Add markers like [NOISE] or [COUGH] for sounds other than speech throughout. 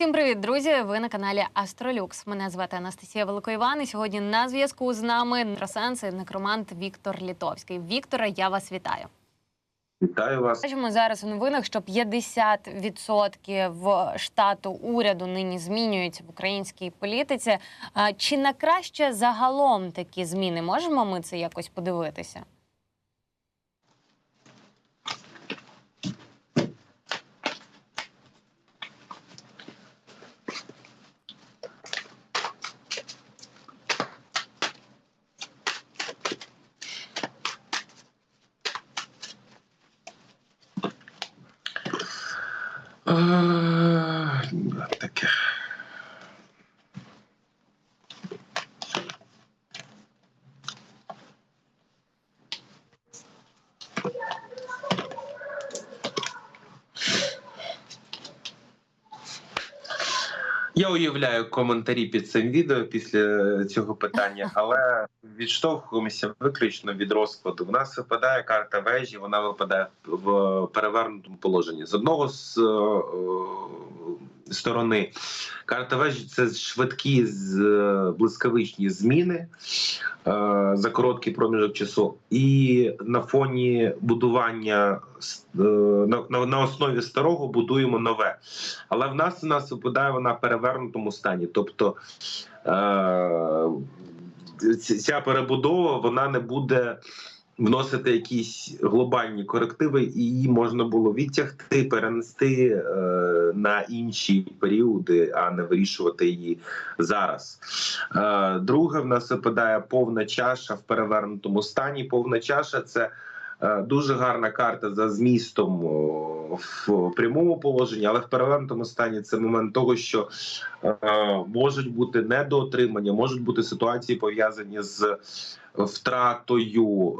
Всім привіт, друзі! Ви на каналі Астролюкс. Мене звати Анастасія Великоїван. І сьогодні на зв'язку з нами екстрасенс і некромант Віктор Літовський. Віктора, я вас вітаю. Вітаю вас. Бачимо зараз у новинах, що 50% штату уряду нині змінюється в українській політиці. Чи на краще загалом такі зміни? Можемо ми це якось подивитися? Я уявляю коментарі під цим відео після цього питання, [LAUGHS] але відштовхуємося виключно від розкладу. В нас випадає карта вежі, вона випадає в перевернутому положенні. З одного з е, сторони карта вежі це швидкі е, блискавичні зміни е, за короткий проміжок часу, і на фоні будування е, на, на, на основі старого будуємо нове. Але в нас у нас випадає вона в перевернутому стані. Тобто ця перебудова вона не буде вносити якісь глобальні корективи, і її можна було відтягти, перенести е, на інші періоди, а не вирішувати її зараз. Е, друге, в нас випадає повна чаша в перевернутому стані. Повна чаша це. Е, Дуже гарна карта за змістом в прямому положенні, але в перевернутому стані це момент того, що е, можуть бути недоотримання, можуть бути ситуації пов'язані з втратою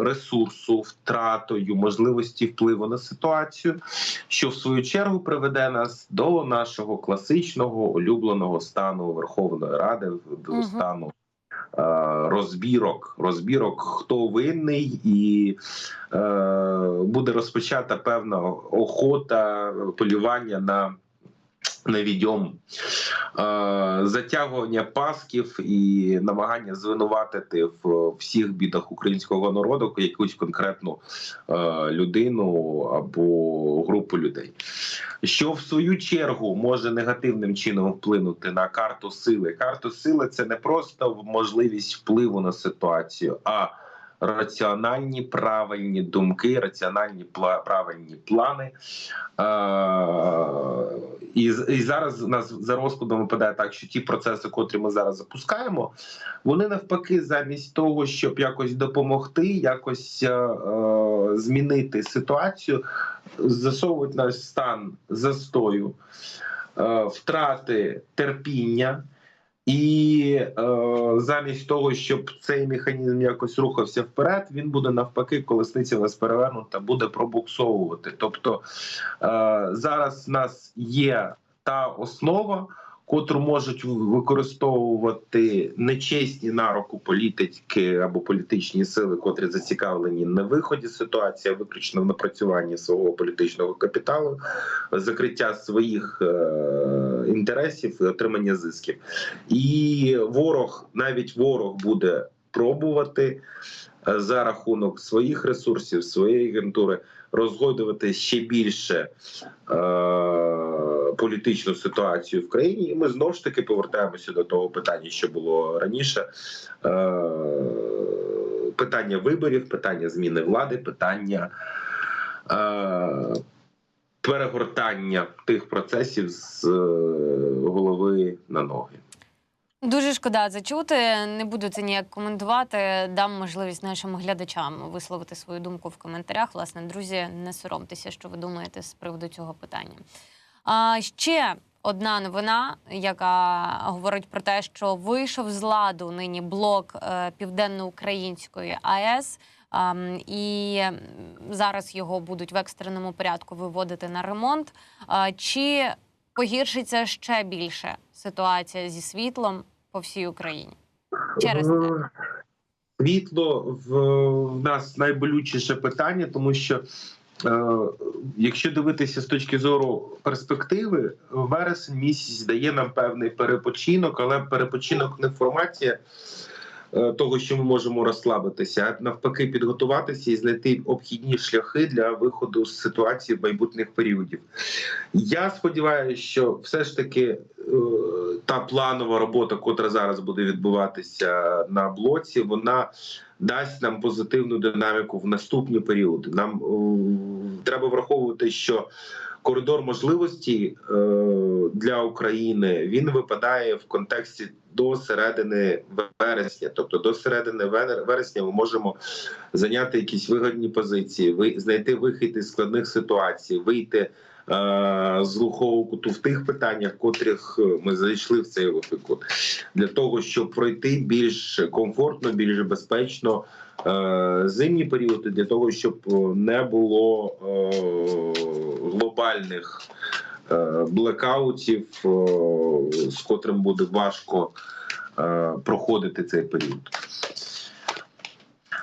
е, ресурсу, втратою можливості впливу на ситуацію, що в свою чергу приведе нас до нашого класичного улюбленого стану Верховної Ради, до Мгм. стану розбірок, розбірок, хто винний, і е, буде розпочата певна охота полювання на. На відьом е, затягування пасків і намагання звинуватити в всіх бідах українського народу якусь конкретну е, людину або групу людей, що в свою чергу може негативним чином вплинути на карту сили. Карту сили це не просто можливість впливу на ситуацію, а раціональні правильні думки, раціональні правильні плани. І, і зараз нас за розкладом випадає так, що ті процеси, котрі ми зараз запускаємо, вони навпаки, замість того, щоб якось допомогти, якось е, е, змінити ситуацію, засовують наш стан застою, е, втрати терпіння. І е, замість того, щоб цей механізм якось рухався вперед, він буде навпаки, колесниця у нас перевернута, буде пробуксовувати. Тобто е, зараз в нас є та основа, котру можуть використовувати нечесні на руку політики або політичні сили, котрі зацікавлені на виході ситуації, а виключно в напрацюванні свого політичного капіталу, закриття своїх е, інтересів і отримання зисків. І ворог, навіть ворог буде пробувати е, за рахунок своїх ресурсів, своєї агентури розгойдувати ще більше е, політичну ситуацію в країні. І ми знову ж таки повертаємося до того питання, що було раніше. Е, питання виборів, питання зміни влади, питання. Е, Перегортання тих процесів з е, голови на ноги. Дуже шкода це чути. Не буду це ніяк коментувати. Дам можливість нашим глядачам висловити свою думку в коментарях. Власне, друзі, не соромтеся, що ви думаєте з приводу цього питання. А ще одна новина, яка говорить про те, що вийшов з ладу нині блок е, південноукраїнської АЕС. Ам, і зараз його будуть в екстреному порядку виводити на ремонт. А, Чи погіршиться ще більше ситуація зі світлом по всій Україні? Через це. Світло в, в нас найболючіше питання, тому що Якщо дивитися з точки зору перспективи, вересень місяць дає нам певний перепочинок, але перепочинок не в форматі е, того, що ми можемо розслабитися, а навпаки, підготуватися і знайти обхідні шляхи для виходу з ситуації в майбутніх періодів. Я сподіваюся, що все ж таки е, та планова робота, котра зараз буде відбуватися на блоці, вона дасть нам позитивну динаміку в наступні періоди. Нам е, треба враховувати, що коридор можливості е, для України він випадає в контексті до середини вересня. Тобто до середини вер- вересня ми можемо зайняти якісь вигідні позиції, ви знайти вихід із складних ситуацій, вийти. З глухого куту в тих питаннях, котрих е, ми зайшли в цей глухий кут, для того, щоб пройти більш комфортно, більш безпечно е, зимні періоди, для того, щоб е, не було глобальних блекаутів, з котрим буде важко проходити цей період.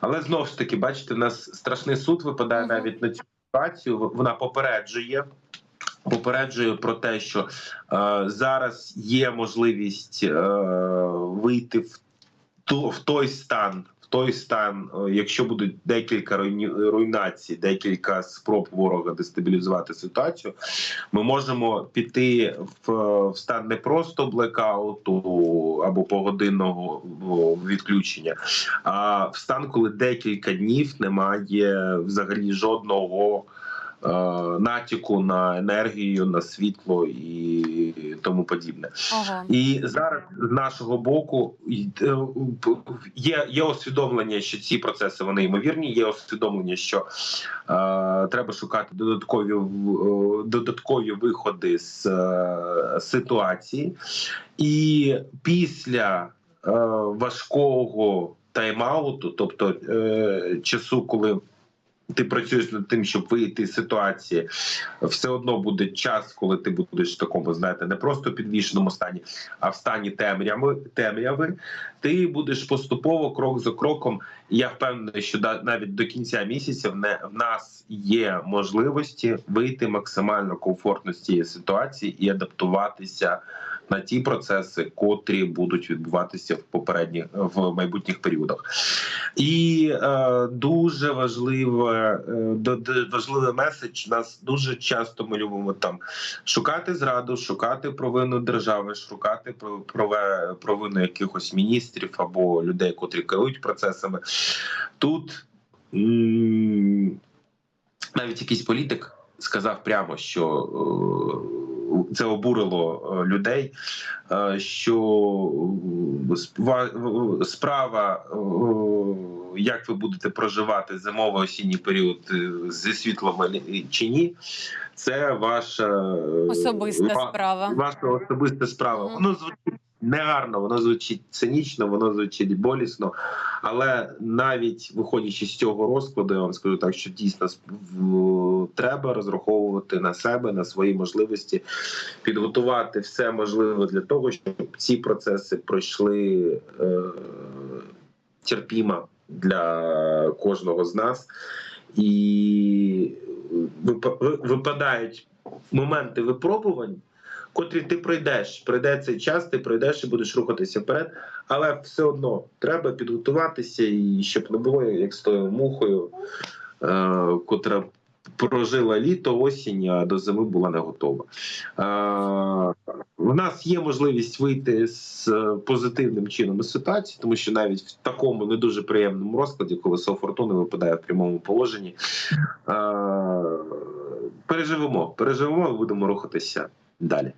Але знову ж таки, бачите, у нас страшний суд випадає навіть на цю ситуацію. Вона попереджує. Попереджує про те, що е, зараз є можливість е, вийти в, ту, в той стан, в той стан, е, якщо будуть декілька руйнацій, декілька спроб ворога дестабілізувати ситуацію, ми можемо піти в, в стан не просто блекауту або погодинного відключення, а в стан, коли декілька днів немає взагалі жодного. Е, Натяку на енергію, на світло і тому подібне. Ого. І зараз з нашого боку е, є, є усвідомлення, що ці процеси вони ймовірні. Є усвідомлення, що е, треба шукати додаткові е, додаткові виходи з е, ситуації, і після е, важкого тайм-ауту, тобто е, часу, коли ти працюєш над тим, щоб вийти з ситуації, все одно буде час, коли ти будеш в такому, знаєте, не просто підвішеному стані, а в стані темряви, темряви. Ти будеш поступово, крок за кроком. Я впевнений, що навіть до кінця місяця в нас є можливості вийти максимально комфортно з цієї ситуації і адаптуватися на ті процеси, котрі будуть відбуватися в попередніх в майбутніх періодах. І е, дуже важливе, е, важливий меседж. Нас дуже часто ми любимо там шукати зраду, шукати провину держави, шукати провину якихось міністрів або людей, котрі керують процесами. Тут навіть якийсь політик сказав прямо, що е, це обурило е, людей, е, що е, справа- як ви будете проживати зимовий осінній період зі світлом чи ні, це ваша Особиста ва- справа. Ваша особиста справа. Воно звучить негарно, воно звучить цинічно, воно звучить болісно. Але навіть виходячи з цього розкладу, я вам скажу так, що дійсно треба розраховувати на себе, на свої можливості, підготувати все можливе для того, щоб ці процеси пройшли е, терпімо для кожного з нас. І вип- випадають моменти випробувань, котрі ти пройдеш. Пройде цей час, ти пройдеш і будеш рухатися вперед. Але все одно треба підготуватися, і щоб не було як з тою мухою, е, котра прожила літо, осінь, а до зими була не готова. Е, у нас є можливість вийти з е, позитивним чином із ситуації, тому що навіть в такому не дуже приємному розкладі, коли Фортуни випадає в прямому положенні, е, переживемо, переживемо і будемо рухатися далі.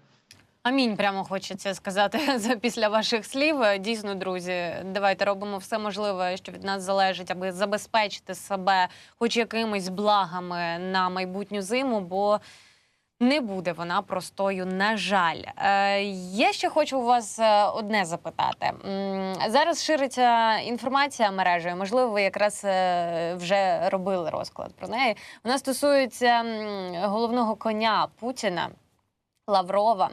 Амінь, прямо хочеться сказати [LAUGHS] за- після ваших слів. Дійсно, друзі, давайте робимо все можливе, що від нас залежить, аби забезпечити себе хоч якимись благами на майбутню зиму, бо не буде вона простою. На жаль, е, я ще хочу у вас е, одне запитати. Зараз шириться інформація мережею. Можливо, ви якраз е, вже робили розклад про неї. Вона стосується головного коня Путіна Лаврова.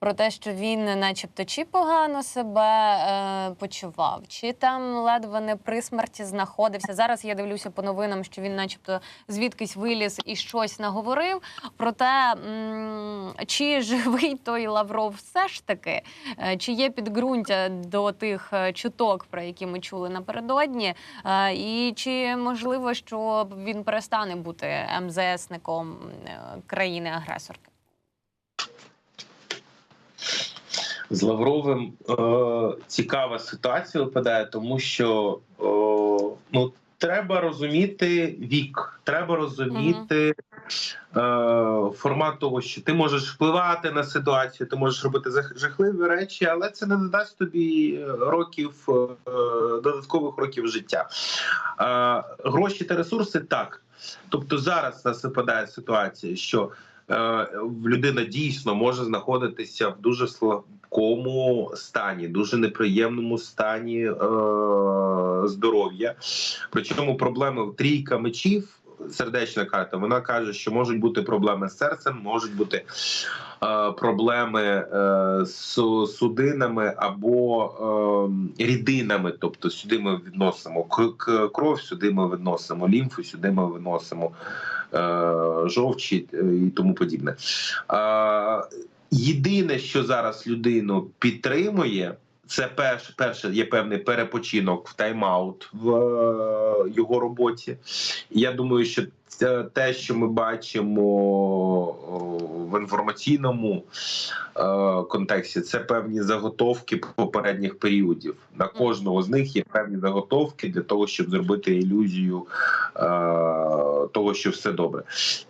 Про те, що він, начебто, чи погано себе е, почував, чи там ледве не при смерті знаходився. Зараз я дивлюся по новинам, що він, начебто, звідкись виліз і щось наговорив. Проте, м, чи живий той Лавров все ж таки, Е, чи є підґрунтя до тих е, чуток, про які ми чули напередодні, Е, і чи можливо, що він перестане бути МЗСником е, країни-агресорки? З Лавровим е, цікава ситуація випадає, тому що е, ну, треба розуміти вік, треба розуміти е, формат того, що ти можеш впливати на ситуацію, ти можеш робити жахливі речі, але це не додасть тобі років е, додаткових років життя. Е, гроші та ресурси так. Тобто зараз нас випадає ситуація, що е, людина дійсно може знаходитися в дуже слабкому стані, дуже неприємному стані е, здоров'я. Причому проблеми трійка мечів. Сердечна карта, вона каже, що можуть бути проблеми з серцем, можуть бути е, проблеми е, з судинами або е, рідинами. Тобто сюди ми відносимо кров, сюди ми відносимо лімфу, сюди ми відносимо е, жовчі е, і тому подібне. Е, єдине, що зараз людину підтримує. Це перше, перше є певний перепочинок в тайм-аут в е, його роботі. Я думаю, що це те, що ми бачимо в інформаційному е, контексті, це певні заготовки попередніх періодів. На кожного з них є певні заготовки для того, щоб зробити ілюзію е, того, що все добре.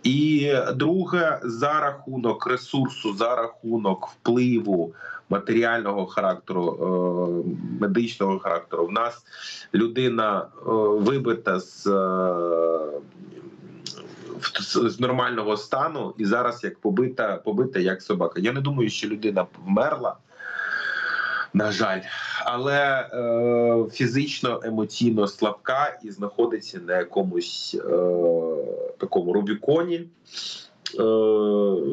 І друге, за рахунок ресурсу, за рахунок впливу матеріального характеру, е, медичного характеру, в нас людина е, вибита е, з- з нормального стану і зараз як побита, побита як собака. Я не думаю, що людина вмерла. На жаль, але е, фізично, емоційно слабка і знаходиться на якомусь е, такому Рубіконі,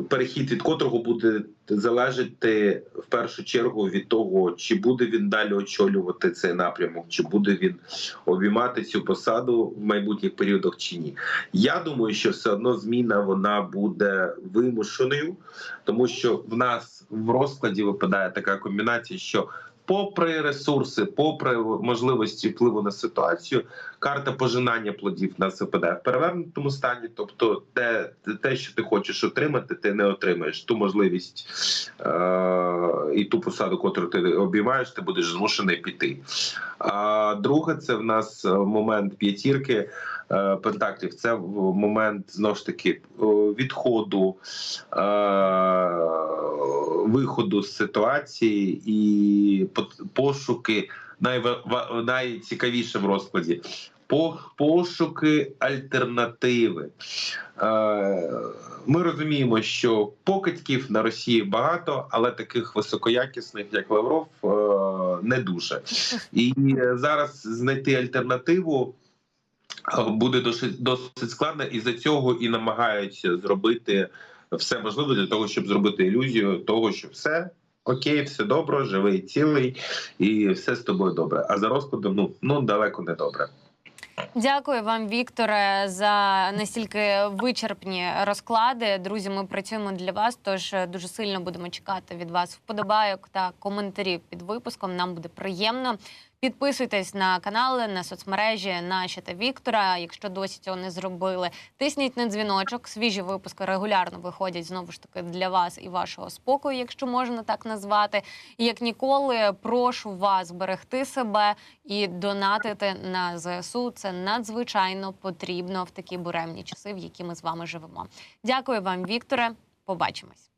перехід від котрого буде залежати в першу чергу від того, чи буде він далі очолювати цей напрямок, чи буде він обіймати цю посаду в майбутніх періодах чи ні. Я думаю, що все одно зміна вона буде вимушеною, тому що в нас в розкладі випадає така комбінація, що попри ресурси, попри можливості впливу на ситуацію, карта пожинання плодів нас випадає в перевернутому стані. Тобто, те, те, що ти хочеш отримати, ти не отримаєш ту можливість е- і ту посаду, яку ти обіймаєш, ти будеш змушений піти. А друге, це в нас момент п'ятірки пентаклів. Це момент знову ж таки е, відходу, е, виходу з ситуації і пошуки найцікавіше в розкладі. по- Пошуки альтернативи. Е, Ми розуміємо, що покидьків на Росії багато, але таких високоякісних, як Лавров, е, не дуже. І зараз знайти альтернативу е, буде досить, досить складно, і за цього і намагаються зробити все можливе для того, щоб зробити ілюзію того, що все. Окей, все добре, живий, цілий, і все з тобою добре. А за розкладом ну, ну далеко не добре. Дякую вам, Вікторе, за настільки вичерпні розклади. Друзі, ми працюємо для вас. Тож дуже сильно будемо чекати від вас вподобайок та коментарів під випуском. Нам буде приємно. Підписуйтесь на канали, на соцмережі наші та Віктора. Якщо досі цього не зробили, тисніть на дзвіночок. Свіжі випуски регулярно виходять знову ж таки для вас і вашого спокою, якщо можна так назвати. І як ніколи, прошу вас берегти себе і донатити на ЗСУ. Це надзвичайно потрібно в такі буремні часи, в які ми з вами живемо. Дякую вам, Вікторе. Побачимось.